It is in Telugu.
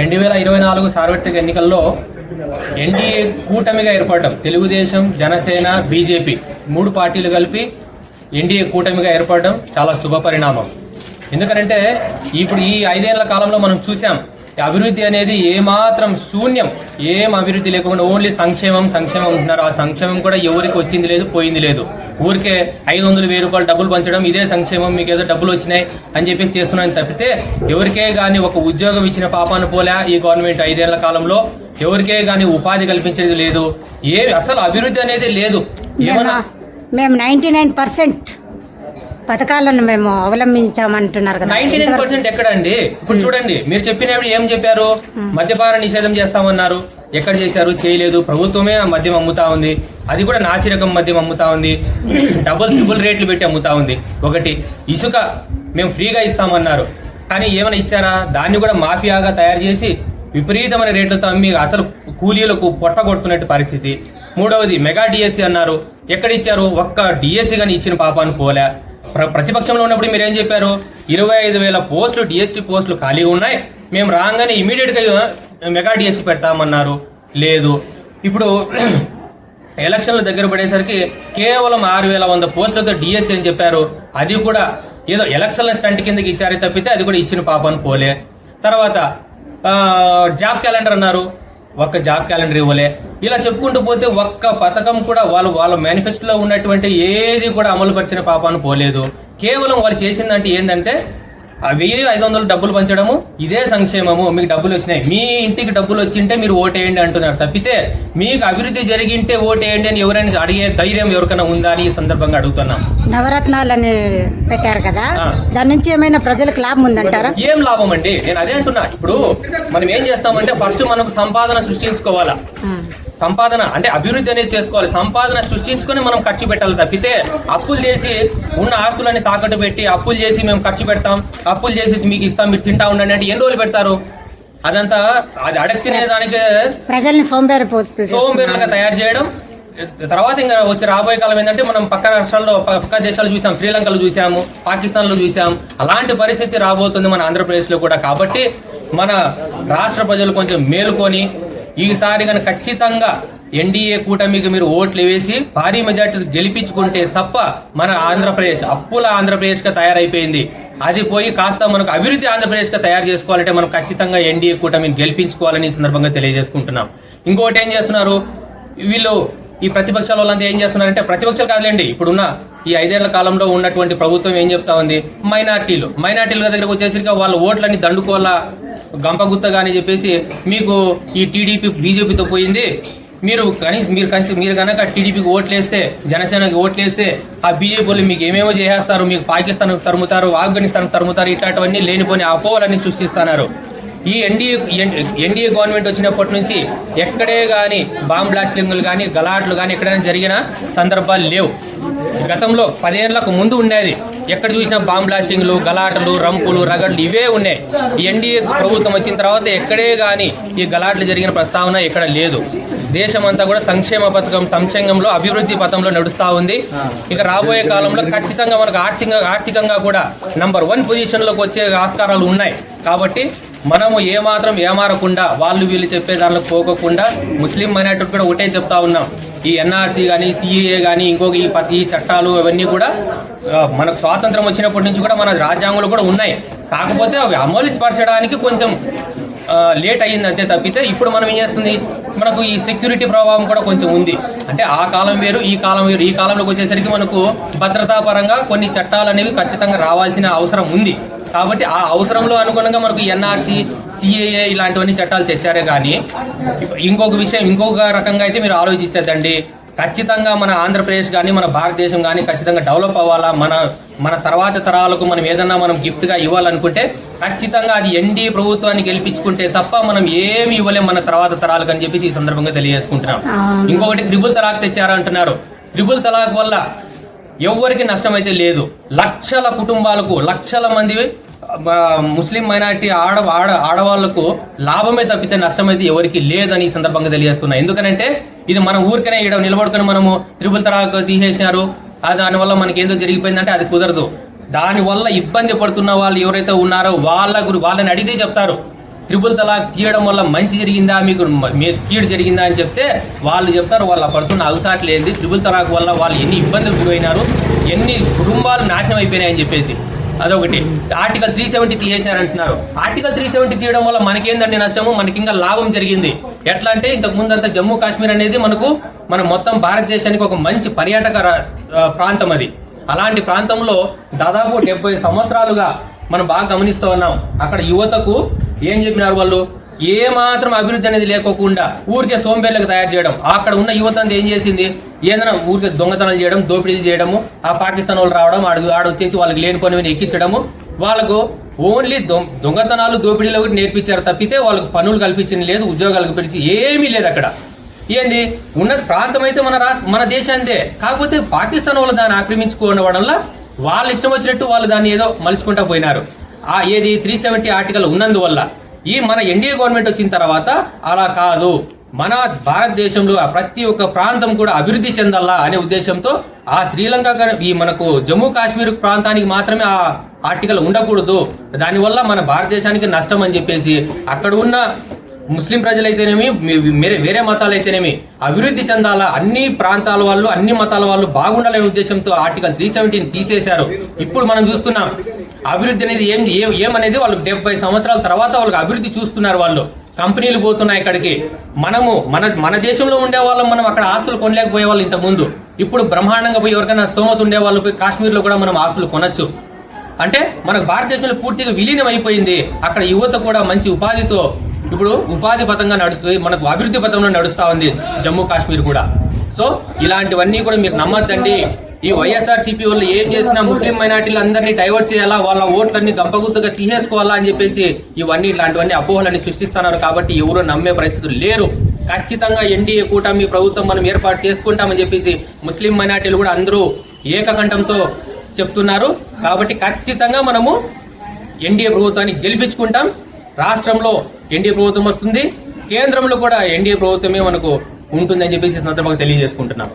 రెండు వేల ఇరవై నాలుగు సార్వత్రిక ఎన్నికల్లో ఎన్డీఏ కూటమిగా ఏర్పడడం తెలుగుదేశం జనసేన బీజేపీ మూడు పార్టీలు కలిపి ఎన్డీఏ కూటమిగా ఏర్పడడం చాలా శుభ పరిణామం. ఎందుకంటే ఇప్పుడు ఈ ఐదేళ్ళ కాలంలో మనం చూసాం ఈ అభివృద్ధి అనేది ఏమాత్రం శూన్యం ఏం అభివృద్ధి లేకుండా ఓన్లీ సంక్షేమం సంక్షేమం ఉంటున్నారు ఆ సంక్షేమం కూడా ఎవరికి వచ్చింది లేదు పోయింది లేదు. ఊరికే ఐదు వందలు వెయ్యి రూపాయలు డబ్బులు పంచడం ఇదే సంక్షేమం మీకు ఏదో డబ్బులు వచ్చినాయి అని చెప్పి చేస్తున్నాను తప్పితే ఎవరికే గాని ఒక ఉద్యోగం ఇచ్చిన పాపాను పోలే ఈ గవర్నమెంట్ ఐదేళ్ళ కాలంలో. ఎవరికే గాని ఉపాధి కల్పించేది లేదు. ఏ అసలు అభివృద్ధి అనేది లేదు. ఏమన్నా మేము నైన్టీ నైన్ పర్సెంట్ పథకాలను మేము అవలంబించామంటున్నారు కదా. నైన్టీ నైన్ పర్సెంట్ ఎక్కడండి? ఇప్పుడు చూడండి మీరు చెప్పినప్పుడు ఏం చెప్పారు? మద్యపాన నిషేధం చేస్తామన్నారు. ఎక్కడ చేశారు చేయలేదు. ప్రభుత్వమే ఆ మద్యం అమ్ముతా ఉంది. అది కూడా నాసిరకం మద్యం అమ్ముతా ఉంది. డబుల్ ట్రిపుల్ రేట్లు పెట్టి అమ్ముతా ఉంది. ఒకటి ఇసుక మేము ఫ్రీగా ఇస్తామన్నారు. కానీ ఏమైనా ఇచ్చారా? దాన్ని కూడా మాఫియాగా తయారు చేసి విపరీతమైన రేట్లతో అమ్మి అసలు కూలీలకు పొట్ట కొడుతున్నట్టు పరిస్థితి. మూడవది మెగా డిఎస్సి అన్నారు. ఎక్కడ ఇచ్చారు? ఒక్క డిఎస్సి కానీ ఇచ్చిన పాపాను పోలే. ప్రతిపక్షంలో ఉన్నప్పుడు మీరు ఏం చెప్పారు? ఇరవై ఐదు వేల పోస్టులు డిఎస్టీ పోస్టులు ఖాళీగా ఉన్నాయి. మేము రాగానే ఇమీడియట్గా మెగా డిఎస్సి పెడతామన్నారు. లేదు. ఇప్పుడు ఎలక్షన్లు దగ్గర పడేసరికి కేవలం ఆరు వేల వంద పోస్టులతో డిఎస్సి అని చెప్పారు. అది కూడా ఏదో ఎలక్షన్ల స్టంట్ కిందకి ఇచ్చారే తప్పితే అది కూడా ఇచ్చిన పాపను పోలే. తర్వాత జాబ్ క్యాలెండర్ అన్నారు. ఒక్క జాబ్ క్యాలెండర్ ఇవ్వలే. ఇలా చెప్పుకుంటూ పోతే ఒక్క పథకం కూడా వాళ్ళు వాళ్ళ మేనిఫెస్టోలో ఉన్నటువంటి ఏది కూడా అమలుపరిచిన పాపాను పోలేదు. కేవలం వాళ్ళు చేసిందంటే ఏంటంటే వెయ్యి ఐదు వందలు డబ్బులు పంచడము ఇదే సంక్షేమము. మీకు డబ్బులు వచ్చినాయి. మీ ఇంటికి డబ్బులు వచ్చింటే మీరు ఓటేయండి అంటున్నారు. తప్పితే మీకు అభివృద్ధి జరిగింటే ఓటేయండి అని ఎవరైనా అడిగే ధైర్యం ఎవరికైనా ఉందా అని ఈ సందర్భంగా అడుగుతున్నాం. నవరత్నాలని పెట్టారు కదా. దాని నుంచి ఏమైనా ప్రజలకు లాభం ఉందంటారా? ఏం లాభం అండి? నేను అదే అంటున్నా. ఇప్పుడు మనం ఏం చేస్తామంటే ఫస్ట్ మనకు సంపాదన సృష్టించుకోవాలా. సంపాదన అంటే అభివృద్ధి అనేది చేసుకోవాలి. సంపాదన సృష్టించుకొని మనం ఖర్చు పెట్టాలి తప్పితే అప్పులు చేసి ఉన్న ఆస్తులని తాకట్టు పెట్టి అప్పులు చేసి మేము ఖర్చు పెడతాం. అప్పులు చేసి మీకు ఇస్తాం మీరు తింటా ఉండండి అంటే ఎన్ని రోజులు పెడతారు? అదంతా అది అడగ తినేదానికే ప్రజల్ని సోంబేరిపోతు సోంబేరులుగా తయారు చేయడం. తర్వాత ఇంకా వచ్చే రాబోయే కాలం ఏంటంటే మనం పక్క రాష్ట్రాల్లో పక్క దేశాలు చూసాం శ్రీలంకలో చూసాము పాకిస్తాన్లో చూసాం. అలాంటి పరిస్థితి రాబోతుంది మన ఆంధ్రప్రదేశ్లో కూడా. కాబట్టి మన రాష్ట్ర ప్రజలు కొంచెం మేలుకొని ఈసారి కనుక ఖచ్చితంగా ఎన్డీఏ కూటమికి మీరు ఓట్లు వేసి భారీ మెజార్టీ గెలిపించుకుంటే తప్ప మన ఆంధ్రప్రదేశ్ అప్పుల ఆంధ్రప్రదేశ్గా తయారైపోయింది. అది పోయి కాస్త మనకు అభివృద్ధి ఆంధ్రప్రదేశ్గా తయారు చేసుకోవాలంటే మనం ఖచ్చితంగా ఎన్డీఏ కూటమిని గెలిపించుకోవాలని ఈ సందర్భంగా తెలియజేసుకుంటున్నాం. ఇంకోటి ఏం చేస్తున్నారు? వీళ్ళు ఈ ప్రతిపక్షాల వాళ్ళంతా ఏం చేస్తున్నారంటే ప్రతిపక్షాలు కాదులేండి. ఇప్పుడున్న ఈ ఐదేళ్ళ కాలంలో ఉన్నటువంటి ప్రభుత్వం ఏం చెప్తా ఉంది? మైనార్టీలు. మైనార్టీల దగ్గరకు వచ్చేసరికి వాళ్ళ ఓట్లన్నీ దండుకోవాలా? గంపగుత్తగా అని చెప్పేసి మీకు ఈ టీడీపీ బీజేపీతో పోయింది. మీరు కనీసం మీరు కనీసం మీరు కనుక టీడీపీకి ఓట్లేస్తే జనసేనకి ఓట్లేస్తే ఆ బీజేపీ వాళ్ళు మీకు ఏమేమో చేసేస్తారు మీకు పాకిస్తాన్ తరుముతారు ఆఫ్ఘనిస్తాన్ తరుముతారు ఇట్లాంటివన్నీ లేనిపోని అపోహలన్నీ సృష్టిస్తున్నారు. ఈ ఎన్డీఏ ఎన్డీఏ గవర్నమెంట్ వచ్చినప్పటి నుంచి ఎక్కడే గాని బాంబ్ బ్లాస్టింగ్లు కానీ గలాట్లు కానీ ఎక్కడైనా జరిగిన సందర్భాలు లేవు. గతంలో పదేళ్ళకు ముందు ఉండేది. ఎక్కడ చూసినా బాంబ్ బ్లాస్టింగ్లు గలాటలు రంపులు రగడ్లు ఇవే ఉన్నాయి. ఈ ఎన్డీఏ ప్రభుత్వం వచ్చిన తర్వాత ఎక్కడే కానీ ఈ గలాట్లు జరిగిన ప్రస్తావన ఎక్కడ లేదు. దేశమంతా కూడా సంక్షేమ పథకం సంక్షేమంలో అభివృద్ధి పథంలో నడుస్తూ ఉంది. ఇక రాబోయే కాలంలో ఖచ్చితంగా మనకు ఆర్థికంగా ఆర్థికంగా కూడా నంబర్ వన్ పొజిషన్లోకి వచ్చే ఆస్కారాలు ఉన్నాయి. కాబట్టి మనము ఏమాత్రం ఏమారకుండా వాళ్ళు వీళ్ళు చెప్పే దానిలో పోకోకుండా ముస్లిం అనేటప్పుడు కూడా ఒకటే చెప్తా ఉన్నాం. ఈ ఎన్ఆర్సీ కానీ సిఏఏ కానీ ఇంకొక ఈ ప- ఈ చట్టాలు అవన్నీ కూడా మనకు స్వాతంత్రం వచ్చినప్పటి నుంచి కూడా మన రాజ్యాంగంలో కూడా ఉన్నాయి. కాకపోతే అవి అమలు పరచడానికి కొంచెం లేట్ అయ్యింది అంతే తప్పితే ఇప్పుడు మనం ఏం చేస్తుంది? మనకు ఈ సెక్యూరిటీ ప్రభావం కూడా కొంచెం ఉంది. అంటే ఆ కాలం వేరు ఈ కాలం వేరు. ఈ కాలంలోకి వచ్చేసరికి మనకు భద్రతాపరంగా కొన్ని చట్టాలు అనేవి ఖచ్చితంగా రావాల్సిన అవసరం ఉంది. కాబట్టి ఆ అవసరంలో అనుగుణంగా మనకు ఎన్ఆర్సీ సిఏఏ ఇలాంటివన్నీ చట్టాలు తెచ్చారే కానీ ఇంకొక విషయం ఇంకొక రకంగా అయితే మీరు ఆలోచించద్దండి. ఖచ్చితంగా మన ఆంధ్రప్రదేశ్ కానీ మన భారతదేశం కానీ ఖచ్చితంగా డెవలప్ అవ్వాలా? మన మన తర్వాత తరాలకు మనం ఏదన్నా మనం గిఫ్ట్గా ఇవ్వాలనుకుంటే ఖచ్చితంగా అది ఎన్డీ ప్రభుత్వాన్ని గెలిపించుకుంటే తప్ప మనం ఏమి ఇవ్వలేం మన తర్వాత తరాలకు అని చెప్పేసి ఈ సందర్భంగా తెలియజేసుకుంటున్నాం. ఇంకొకటి ట్రిపుల్ తలాక్ తెచ్చారంటున్నారు. ట్రిపుల్ తలాక్ వల్ల ఎవరికి నష్టం అయితే లేదు. లక్షల కుటుంబాలకు లక్షల మంది ముస్లిం మైనారిటీ ఆడ ఆడ ఆడవాళ్ళకు లాభమే తప్పితే నష్టమైతే ఎవరికి లేదని ఈ సందర్భంగా తెలియజేస్తున్నా. ఎందుకనంటే ఇది మన ఊరికనే ఇక్కడ నిలబడుకొని మనము త్రిపుల్ తరాకు తీసేసినారు. ఆ దానివల్ల మనకి ఏదో జరిగిపోయిందంటే అది కుదరదు. దానివల్ల ఇబ్బంది పడుతున్న వాళ్ళు ఎవరైతే ఉన్నారో వాళ్ళ గురి వాళ్ళని అడిగితే చెప్తారు. త్రిపుల్ తలాక్ తీయడం వల్ల మంచి జరిగిందా మీకు మీరు కీడు జరిగిందా అని చెప్తే వాళ్ళు చెప్తారు వాళ్ళ పడుతున్న అవసాట్లు ఏంది త్రిపుల్ తలాక్ వల్ల వాళ్ళు ఎన్ని ఇబ్బందులు గురైనారు ఎన్ని కుటుంబాలు నాశనం అయిపోయినాయని చెప్పేసి. అదొకటి. ఆర్టికల్ త్రీ సెవెంటీ తీయేశారంటున్నారు ఆర్టికల్ త్రీ సెవెంటీ తీయడం వల్ల మనకేందండి నష్టము? మనకి ఇంకా లాభం జరిగింది. ఎట్లా అంటే ఇంతకు ముందు అంతా జమ్మూ కాశ్మీర్ అనేది మనకు మన మొత్తం భారతదేశానికి ఒక మంచి పర్యాటక ప్రాంతం అది. అలాంటి ప్రాంతంలో దాదాపు డెబ్బై సంవత్సరాలుగా మనం బాగా గమనిస్తూ ఉన్నాం. అక్కడ యువతకు ఏం చెప్పినారు వాళ్ళు? ఏ మాత్రం అభివృద్ధి అనేది లేకోకుండా ఊరికే సోంబేర్లకు తయారు చేయడం. అక్కడ ఉన్న యువత అంతా ఏం చేసింది? ఏదైనా ఊరికే దొంగతనాలు చేయడం దోపిడీలు చేయడము ఆ పాకిస్తాన్ వాళ్ళు రావడం ఆడ ఆడొచ్చేసి వాళ్ళకి లేని పని ఎక్కించడము. వాళ్ళకు ఓన్లీ దొంగతనాలు దోపిడీలు ఒకటి నేర్పించారు తప్పితే వాళ్ళకు పనులు కల్పించింది లేదు ఉద్యోగాలు కల్పించి ఏమీ లేదు అక్కడ. ఏంది? ఉన్న ప్రాంతం అయితే మన రాష్ట్ర మన దేశాందే కాకపోతే పాకిస్తాన్ వాళ్ళు దాన్ని ఆక్రమించుకోవడం వల్ల వాళ్ళు ఇష్టం వచ్చినట్టు వాళ్ళు దాన్ని ఏదో మలుచుకుంటా పోయినారు. ఆ ఏది త్రీ సెవెంటీ ఆర్టికల్ ఉన్నందువల్ల ఈ మన ఎన్డీఏ గవర్నమెంట్ వచ్చిన తర్వాత అలా కాదు. మన భారతదేశంలో ప్రతి ఒక్క ప్రాంతం కూడా అభివృద్ధి చెందాలా అనే ఉద్దేశంతో ఆ శ్రీలంక ఈ మనకు జమ్మూ కాశ్మీర్ ప్రాంతానికి మాత్రమే ఆ ఆర్టికల్ ఉండకూడదు. దానివల్ల మన భారతదేశానికి నష్టం అని చెప్పేసి అక్కడ ఉన్న ముస్లిం ప్రజలైతేనేమి వేరే మతాలైతేనేమి మతాలు అయితేనేమి అభివృద్ధి చెందాలా? అన్ని ప్రాంతాల వాళ్ళు అన్ని మతాల వాళ్ళు బాగుండాలనే ఉద్దేశంతో ఆర్టికల్ త్రీ సెవెంటీన్ తీసేశారు. ఇప్పుడు మనం చూస్తున్నాం అభివృద్ధి అనేది ఏం ఏమనేది వాళ్ళు డెబ్బై సంవత్సరాల తర్వాత వాళ్ళకి అభివృద్ధి చూస్తున్నారు వాళ్ళు. కంపెనీలు పోతున్నాయి ఇక్కడికి. మనము మన మన దేశంలో ఉండే వాళ్ళం మనం అక్కడ ఆస్తులు కొనలేకపోయే వాళ్ళు ఇంత ముందు ఇప్పుడు బ్రహ్మాండంగా పోయి ఎవరికైనా స్తోమత ఉండే వాళ్ళు పోయి కాశ్మీర్లో కూడా మనం ఆస్తులు కొనొచ్చు. అంటే మనకు భారతదేశంలో పూర్తిగా విలీనం అయిపోయింది అక్కడ యువత కూడా మంచి ఉపాధితో ఇప్పుడు ఉపాధి పథంగా నడుస్తుంది మనకు అభివృద్ధి పథంలో నడుస్తా ఉంది జమ్మూ కాశ్మీర్ కూడా. సో ఇలాంటివన్నీ కూడా మీరు నమ్మద్దండి. ఈ వైఎస్ఆర్ సిపి వాళ్ళు ఏం చేసినా ముస్లిం మైనార్టీలు అందరినీ డైవర్ట్ చేయాలా? వాళ్ళ ఓట్లన్నీ గంపగుత్తుగా తీసేసుకోవాలా అని చెప్పేసి ఇవన్నీ ఇలాంటివన్నీ అపోహలన్నీ సృష్టిస్తున్నారు కాబట్టి ఎవరు నమ్మే పరిస్థితులు లేరు. ఖచ్చితంగా ఎన్డీఏ కూటమి ప్రభుత్వం మనం ఏర్పాటు చేసుకుంటామని చెప్పేసి ముస్లిం మైనార్టీలు కూడా అందరూ ఏకకంఠంతో చెప్తున్నారు. కాబట్టి ఖచ్చితంగా మనము ఎన్డీఏ ప్రభుత్వాన్ని గెలిపించుకుంటాం. రాష్ట్రంలో ఎన్డీఏ ప్రభుత్వం వస్తుంది కేంద్రంలో కూడా ఎన్డీఏ ప్రభుత్వమే మనకు ఉంటుందని చెప్పేసి సందర్భంగా తెలియజేసుకుంటున్నాం